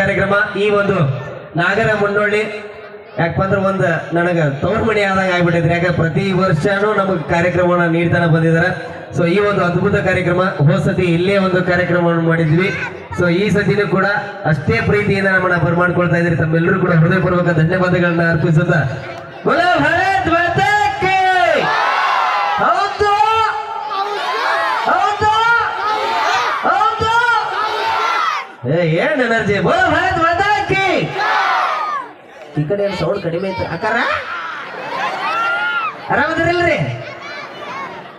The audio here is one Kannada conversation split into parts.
ಕಾರ್ಯಕ್ರಮ. ಈ ಒಂದು ನಾಗರ ಮುನ್ನೋಳ್ಳಿ, ಯಾಕಂದ್ರೆ ಒಂದು ನನಗೆ ತವ್ರ ಮಣಿ ಆದಾಗ ಆಗ್ಬಿಟ್ಟಿದ್ರೆ ಯಾಕಂದ್ರೆ ಪ್ರತಿ ವರ್ಷನೂ ನಮಗೆ ಕಾರ್ಯಕ್ರಮನ ನೀಡ್ತಾನೆ ಬಂದಿದ್ದಾರೆ. ಸೊ ಈ ಒಂದು ಅದ್ಭುತ ಕಾರ್ಯಕ್ರಮ, ಹೋದ ಸತಿ ಇಲ್ಲೇ ಒಂದು ಕಾರ್ಯಕ್ರಮವನ್ನು ಮಾಡಿದ್ವಿ. ಸೊ ಈ ಸತಿನೂ ಕೂಡ ಅಷ್ಟೇ ಪ್ರೀತಿಯಿಂದ ನಮ್ಮನ್ನ ಬರ್ಮಾಡ್ಕೊಳ್ತಾ ಇದ್ರಿ ತಮ್ಮೆಲ್ಲರೂ ಕೂಡ ಹೃದಯಪೂರ್ವಕ ಧನ್ಯವಾದಗಳನ್ನ ಅರ್ಪಿಸುತ್ತಾ ಬೋಲೋ ಭಾರತ್ ಮಾತಾ ಕಿ! ಹೌದು ಹೌದು ಹೌದು ಏ ಏನ್ ಎನರ್ಜಿ ಬೋಲ ಭಾರತ್ ಮಾತಾಕಿ ಈ ಕಡೆ ಸೌಂಡ್ ಕಡಿಮೆ ಐತೆ ಅಕ್ಕಾರ? ಆರಾಮದಿರಲ್ರಿ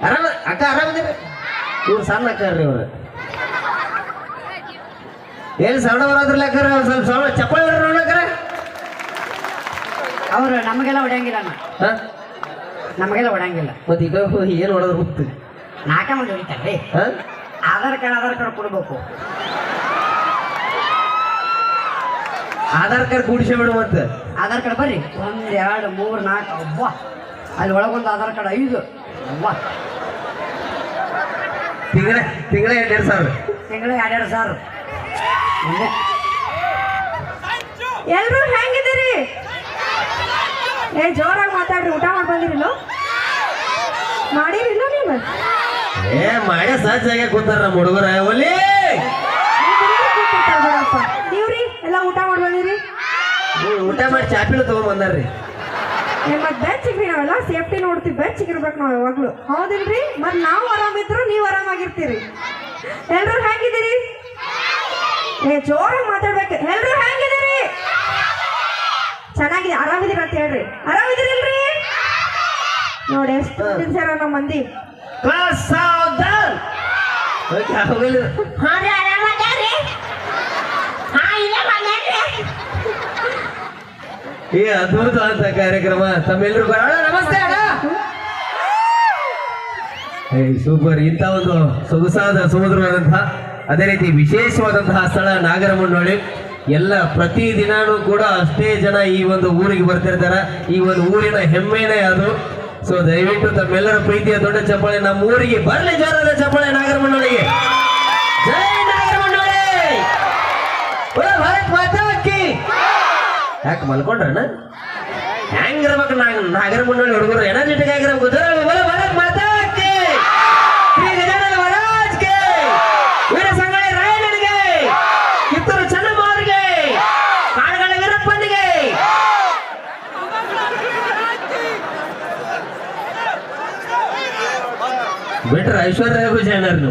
ಆರಾಮ ಅಕ್ಕ ಆರಾಮದಿರಿ ಇವ್ರು ಸಣ್ಣ ಅಕ್ಕಾರ್ರಿ ಇವ್ರು. ಏನ್ ಸೌಂಡ್ ಬರೋದ್ರಲ್ಲ ಅಕ್ಕಾರ? ಸ್ವಲ್ಪ ಸೌಂಡ್ ಚಪ್ಪಾಳೆ ಹೊಡ್ರಿ ನೋಡಕ್ಕಾರ ಅವ್ರು ನಮಗೆಲ್ಲ ಹೊಡೆಯಂಗಿಲ್ಲ ಅಣ್ಣ. ನಮಗೆಲ್ಲ ಹೊಡೆಯಂಗಿಲ್ಲ. ಮತ್ತೆ ಈಗ ಏನ್ ಹೊಡೆದ್ರು ಗೊತ್ತು. ನಾಲ್ಕ ಮಂದಿ ಹೊಡಿತಾರೆ ಆಧಾರ್ ಕಾರ್ಡ್ ಆಧಾರ್ ಕಾರ್ಡ್ ಕೊಡ್ಬೇಕು. ಆಧಾರ್ ಕಾರ್ಡ್ ಕೂಡಿಸಿ ಬಿಡು ಮತ್ತೆ. ಆಧಾರ್ ಕಾರ್ಡ್ ಬರ್ರಿ. ಒಂದ್ ಎರಡು ಮೂರ್ ನಾಲ್ಕು. ಅವ್ವ. ಅಲ್ಲಿ ಒಳಗೊಂದು ಆಧಾರ್ ಕಾರ್ಡ್ ಐದು. ಅವ್ವ. ತಿಂಗಳ ತಿಂಗಳ ಎರಡೆರಡು ಸಾವಿರ. ತಿಂಗಳ ಎರಡೆರಡು ಸಾವಿರ. ಎಲ್ರು ಹೆಂಗಿದ್ದೀರಿ? ಏ ಜೋರಾಗಿ ಮಾತಾಡ್ರಿ. ಊಟ ಮಾಡಿ ಬಂದಿರಿಲ್ಲ? ಮಾಡಿರಿಲ್ಲ ನೀವು? ಏ ಮಾಡ್ಯ ಸಹಜ ಕೂತಾರ ನಮ್ಮ ಹುಡುಗರ. ಒಲಿ ಬಿಡಪ್ಪ ನೀವ್ರಿ ಎಲ್ಲ ಊಟ ಮಾಡಿ ಬಂದಿರಿ ಹ್ಮ್, ಊಟ ಮಾಡಿ ಚಾಪಿಲು ತಗೊಂಡ್ಬಂದ್ರಿ ಏ ಮತ್ ಬೆಚ್ಚಿಗ್ರಿ ನಾವೆಲ್ಲ ಸೇಫ್ಟಿ ನೋಡ್ತೀವಿ ಬೆಚ್ಚಿಗಿರ್ಬೇಕು ನಾವು ಯಾವಾಗ್ಲೂ. ಹೌದಿಲ್ರಿ ಮತ್ ನಾವು ಆರಾಮಿದ್ರು ನೀವು ಆರಾಮಾಗಿರ್ತೀರಿ. ಎಲ್ರು ಹೆಂಗಿದ್ದೀರಿ? ಏ ಜೋರಾಗಿ ಮಾತಾಡ್ಬೇಕು. ಎಲ್ರು ಹೆಂಗಿದ್ದೀರಿ? ಚೆನ್ನಾಗಿ ಆರಾಮಿದ್ದೀರಿ ಅಂತ ಹೇಳ್ರಿ. ಆರಾಮಿದ್ದೀರಿಲ್ರಿ ನೋಡಿ ಎಷ್ಟು ಸಿನ್ಸಿಯರ್ ನಮ್ಮ ಮಂದಿ. ಹಾ ಇಲ್ಲ ಆಮೇಲೆ ಈ ಅದ್ಭುತವಾದ ಕಾರ್ಯಕ್ರಮ ತಮ್ಮೆಲ್ಲರೂ ಬರೋಣ ನಮಸ್ತೆ ಅಣ್ಣ. ಸೂಪರ್. ಇಂಥ ಒಂದು ಸೊಗಸಾದ ಸುಮಧುರವಾದಂತಹ ಅದೇ ರೀತಿ ವಿಶೇಷವಾದಂತಹ ಸ್ಥಳ ನಾಗರಮುನ್ನೋಳಿ ಎಲ್ಲ ಪ್ರತಿ ದಿನಾನು ಕೂಡ ಅಷ್ಟೇ ಜನ ಈ ಒಂದು ಊರಿಗೆ ಬರ್ತಿರ್ತಾರೆ. ಈ ಒಂದು ಊರಿನ ಹೆಮ್ಮೆನೇ ಅದು. ಸೊ ದಯವಿಟ್ಟು ತಮ್ಮೆಲ್ಲರ ಪ್ರೀತಿಯ ದೊಡ್ಡ ಚಪ್ಪಾಳೆ. ನಮ್ಮ ಊರಿಗೆ ಬರಲಿ, ಜೋರಾದ ಚಪ್ಪಾಳೆ ನಾಗರಮುನ್ನೋಳಿಗೆ ಜೈ ನಾಗರಮುನ್ನೋಳಿ ಬೋಲೋ ಭಾರತ್ ಮಾತಾ ಕಿ ಯಾಕೆ ಮಲ್ಕೊಂಡ್ರನಾ? ಹೆಂಗಿರ್ಬೇಕು ನಾ ನಾಗರ ಮುನ್ನೋಳಿ ಹುಡುಗರು? ಎನರ್ಜೆಟಿಕ್ ಆಗಿರ್ಬೇಕು ಬಿಟ್ರೆ ಐಶ್ವರ್ಯ ವಿಜಯನರ್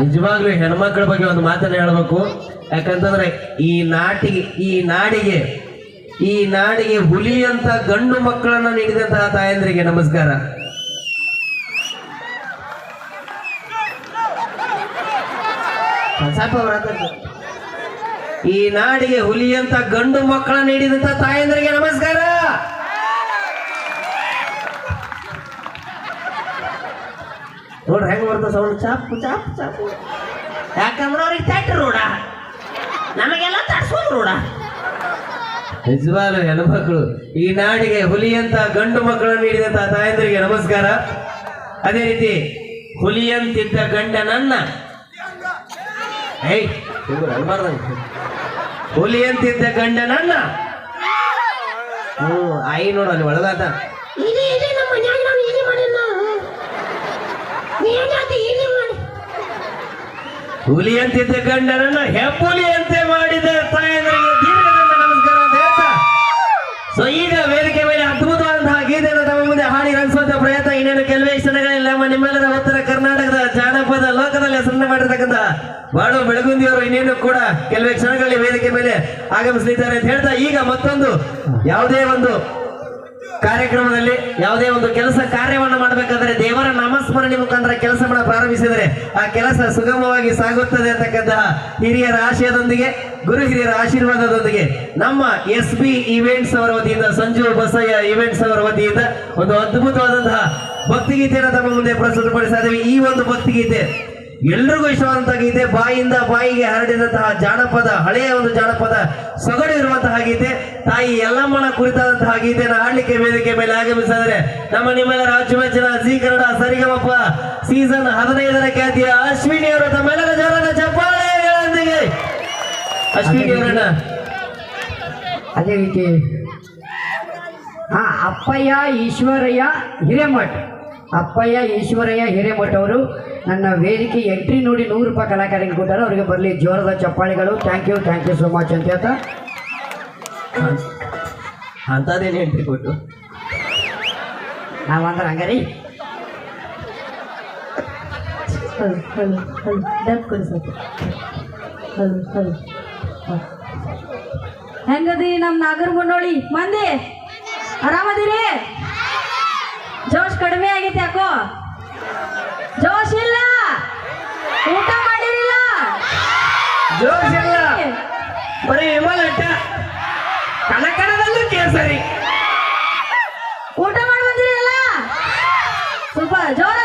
ನಿಜವಾಗ್ಲೂ ಹೆಣ್ಮಕ್ಳ ಬಗ್ಗೆ ಒಂದು ಮಾತನ್ನ ಹೇಳ್ಬೇಕು. ಯಾಕಂತಂದ್ರೆ ಈ ನಾಟಿಗೆ, ಈ ನಾಡಿಗೆ ಈ ನಾಡಿಗೆ ಹುಲಿ ಅಂತ ಗಂಡು ಮಕ್ಕಳನ್ನ ನೀಡಿದಂತಹ ತಾಯಂದ್ರಿಗೆ ನಮಸ್ಕಾರ. ಈ ನಾಡಿಗೆ ಹುಲಿ ಅಂತ ಗಂಡು ಮಕ್ಕಳ ನೀಡಿದಂತ ತಾಯಂದ್ರಿಗೆ ನಮಸ್ಕಾರ. ನೋಡ್ರಿ ಹೆಂಗ್ ಬರ್ತ ಸೌಂಡ್? ಚಾಪು ಚಾಪು ಚಾಪು. ಯಾಕಂದ್ರೆ ಅವ್ರಿಗೆ ತಟ್ಟ ರೂಢ ನಮಗೆಲ್ಲ ತಡ್ಸೋದು ನೋಡ. ನಿಜವಾಗ್ಲು ಹೆಣ್ಮಕ್ಳು ಈ ನಾಡಿಗೆ ಹುಲಿಯಂತ ಗಂಡು ಮಕ್ಕಳನ್ನು ನೀಡಿದಂತ ತಾಯಂದ್ರಿಗೆ ನಮಸ್ಕಾರ. ಅದೇ ರೀತಿ ಹುಲಿಯಂತಿದ್ದ ಗಂಡನನ್ನ ಏಯ್ ಹುಲಿಯಂತಿದ್ದ ಗಂಡ ಹುಲಿಯಂತಿದ್ದ ಗಂಡನನ್ನ ಹ್ಮ್ ಆಯಿ ನೋಡ ಅಲ್ಲಿ ಒಳಗಾತ. ಹುಲಿ ಅಂತಿದ್ದ ಗಂಡನನ್ನ ಹೆಬ್ಬುಲಿ ಅಂತೆ ಮಾಡಿರ್ತಕ್ಕಂಥ ಬಾಳು ಬೆಳಗುಂದಿಯವರು ಇನ್ನೇನು ಕೂಡ ಕೆಲವೇ ಕ್ಷಣಗಳಲ್ಲಿ ವೇದಿಕೆ ಮೇಲೆ ಆಗಮಿಸಲಿದ್ದಾರೆ ಅಂತ ಹೇಳ್ತಾ ಈಗ ಮತ್ತೊಂದು ಯಾವುದೇ ಒಂದು ಕಾರ್ಯಕ್ರಮದಲ್ಲಿ ಯಾವುದೇ ಒಂದು ಕೆಲಸ ಕಾರ್ಯವನ್ನು ಮಾಡಬೇಕಾದ್ರೆ ದೇವರ ನಾಮಸ್ಮರಣೆ ಮುಖಾಂತರ ಕೆಲಸವನ್ನು ಪ್ರಾರಂಭಿಸಿದರೆ ಆ ಕೆಲಸ ಸುಗಮವಾಗಿ ಸಾಗುತ್ತದೆ ಅಂತಕ್ಕಂತಹ ಹಿರಿಯರ ಆಶಯದೊಂದಿಗೆ, ಗುರು ಹಿರಿಯರ ಆಶೀರ್ವಾದದೊಂದಿಗೆ ನಮ್ಮ ಎಸ್ ಬಿ ಇವೆಂಟ್ಸ್ ಅವರ ವತಿಯಿಂದ, ಸಂಜು ಬಸಯ್ಯ ಇವೆಂಟ್ಸ್ ಅವರ ವತಿಯಿಂದ ಒಂದು ಅದ್ಭುತವಾದಂತಹ ಭಕ್ತಿಗೀತೆಯನ್ನು ತಮ್ಮ ಮುಂದೆ ಪ್ರಸ್ತುತಪಡಿಸ್ತಾ ಇದ್ದೀವಿ ಈ ಒಂದು ಭಕ್ತಿಗೀತೆ ಎಲ್ರಿಗೂ ಇಷ್ಟವಾದಂತಹ ಗೀತೆ, ಬಾಯಿಂದ ಬಾಯಿಗೆ ಹರಡಿದಂತಹ ಜಾನಪದ, ಹಳೆಯ ಒಂದು ಜಾನಪದ ಸೊಗಡು ಇರುವಂತಹ ಗೀತೆ. ತಾಯಿ ಎಲ್ಲಮ್ಮನ ಕುರಿತಾದಂತಹ ಗೀತೆಯನ್ನು ಹಾಡ್ಲಿಕ್ಕೆ ವೇದಿಕೆ ಮೇಲೆ ಆಗಮಿಸಿದ್ರೆ ನಮ್ಮ ನಿಮ್ಮೆಲ್ಲರ ಅಚ್ಚುಮೆಚ್ಚಿನ ಜಿ ಕನ್ನಡ ಸರಿಗಮಪ್ಪ ಸೀಸನ್ ಹದಿನೈದರ ಖ್ಯಾತಿಯ ಅಶ್ವಿನಿ ಅವರ ತಮ್ಮೆಲ್ಲರ ಜೋರಾದ ಚಪ್ಪಾಳೆಗಳೊಂದಿಗೆ. ಅಶ್ವಿನಿ ಅವರನ್ನ. ಅದೇ ರೀತಿ ಹಾ ಅಪ್ಪಯ್ಯ, ಈಶ್ವರಯ್ಯ, ಹಿರೇಮಠ್. ಅಪ್ಪಯ್ಯ ಈಶ್ವರಯ್ಯ ಹಿರೇಮಠ ಅವರು ನನ್ನ ವೇದಿಕೆ ಎಂಟ್ರಿ ನೋಡಿ ನೂರು ರೂಪಾಯಿ ಕಲಾಕಾರಿಗೆ ಕೊಟ್ಟಾರೆ. ಅವರಿಗೆ ಬರಲಿ ಜೋರದ ಚಪ್ಪಾಳಿಗಳು. Thank you thank you so much ಅಂತ ಹೇಳ್ತಾ. ಅಂತದೇನು ಎಂಟ್ರಿ ಕೊಟ್ಟು? ನಾವು ಅಂದ್ರೆ ಹಂಗರಿ? ಡಬ್ ಕೊಡಿ ಸ್ವಲ್ಪ. ಹಲೋ ಹೆಂಗದಿ ನಮ್ಮ ನಾಗರ ಮುನ್ನೋಳಿ ಮಂದಿ? ಆರಾಮದಿರಿ? ಜೋಶ್ ಕಡಿಮೆ ಆಗೈತೆ ಯಾಕೋ? ಜೋಶ್ ಇಲ್ಲ. ಊಟ ಮಾಡಿರಿಲ್ಲ ಜೋಶ್ ಇಲ್ಲ. ಬರೀ ಹಿಮಲಟ್ಟ ಕನಕನದಲ್ಲೂ ಕೇಸರಿ. ಊಟ ಮಾಡಿ ಬಂದಿರಲ್ಲ ಸ್ವಲ್ಪ ಜೋರ